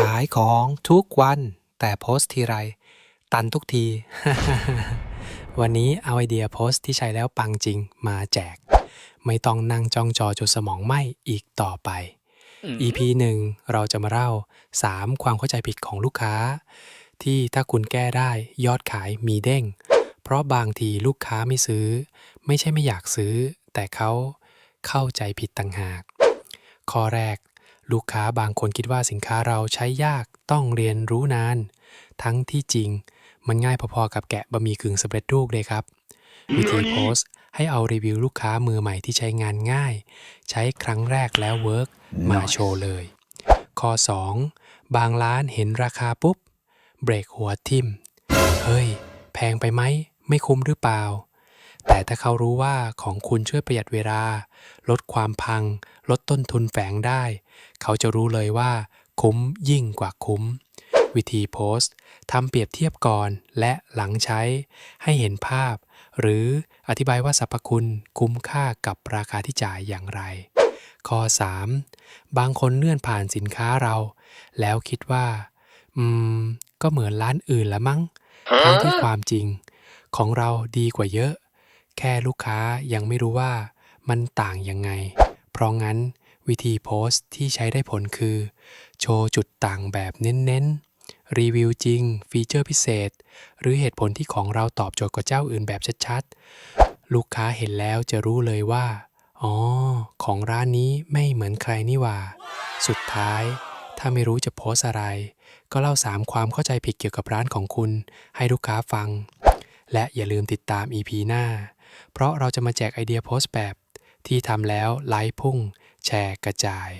ขายของทุกวัน แต่โพสต์ทีไร ตันทุกที วันนี้เอาไอเดียโพสต์ที่ใช้แล้วปังจริงมาแจก ไม่ต้องนั่งจ้องจอจนสมองไหมอีกต่อไป EP 1เราจะมาเล่า 3 ความเข้าใจผิดของลูกค้า ที่ถ้าคุณแก้ได้ยอดขายมีเด้ง เพราะบางทีลูกค้าไม่ซื้อ ไม่ใช่ไม่อยากซื้อ แต่เขาเข้าใจผิดต่างหาก ข้อแรก ลูกค้าบางคนคิดว่าสินค้าเราใช้ยากต้องเรียนรู้นาน ทั้งที่จริง มันง่ายพอๆกับแกะบะหมี่กึ่งสำเร็จรูปเลยครับ วิธีโพสต์ ให้เอารีวิวลูกค้ามือใหม่ที่ใช้งานง่าย ใช้ครั้งแรกแล้วเวิร์กมาโชว์เลย ข้อ 2 บางร้านเห็นราคาปุ๊บเบรกหัวทิมเฮ้ย แพงไปไหม ไม่คุ้มหรือเปล่า แต่ถ้าเขารู้ว่าของคุณช่วยประหยัดเวลา ลดความพัง ลดต้นทุนแฝงได้ เขาจะรู้เลยว่า คุ้มยิ่งกว่าคุ้ม วิธีโพสต์ทำเปรียบเทียบก่อนและหลังใช้ ให้เห็นภาพ หรืออธิบายว่าสรรพคุณคุ้มค่ากับราคาที่จ่ายอย่างไร ข้อ 3. บางคนเลื่อนผ่านสินค้าเรา แล้วคิดว่า อืม ก็เหมือนร้านอื่นละมั้งทั้งที่ความจริง ของเราดีกว่าเยอะ แค่ลูกค้ายังไม่รู้ว่ามันต่างยังไง เพราะงั้นวิธีโพสต์ที่ใช้ได้ผลคือ โชว์จุดต่างแบบเน้นๆ รีวิวจริง ฟีเจอร์พิเศษ หรือเหตุผลที่ของเราตอบโจทย์กว่าเจ้าอื่นแบบชัดๆ ลูกค้าเห็นแล้วจะรู้เลยว่า อ๋อ ของร้านนี้ไม่เหมือนใครนี่ว่า สุดท้าย ถ้าไม่รู้จะโพสอะไร ก็เล่าสามความเข้าใจผิดเกี่ยวกับร้านของคุณ ให้ลูกค้าฟัง และอย่าลืมติดตาม EP หน้า เพราะเราจะมาแจกไอเดียโพสต์แบบที่ทำแล้วไลฟ์พุ่ง แชร์กระจาย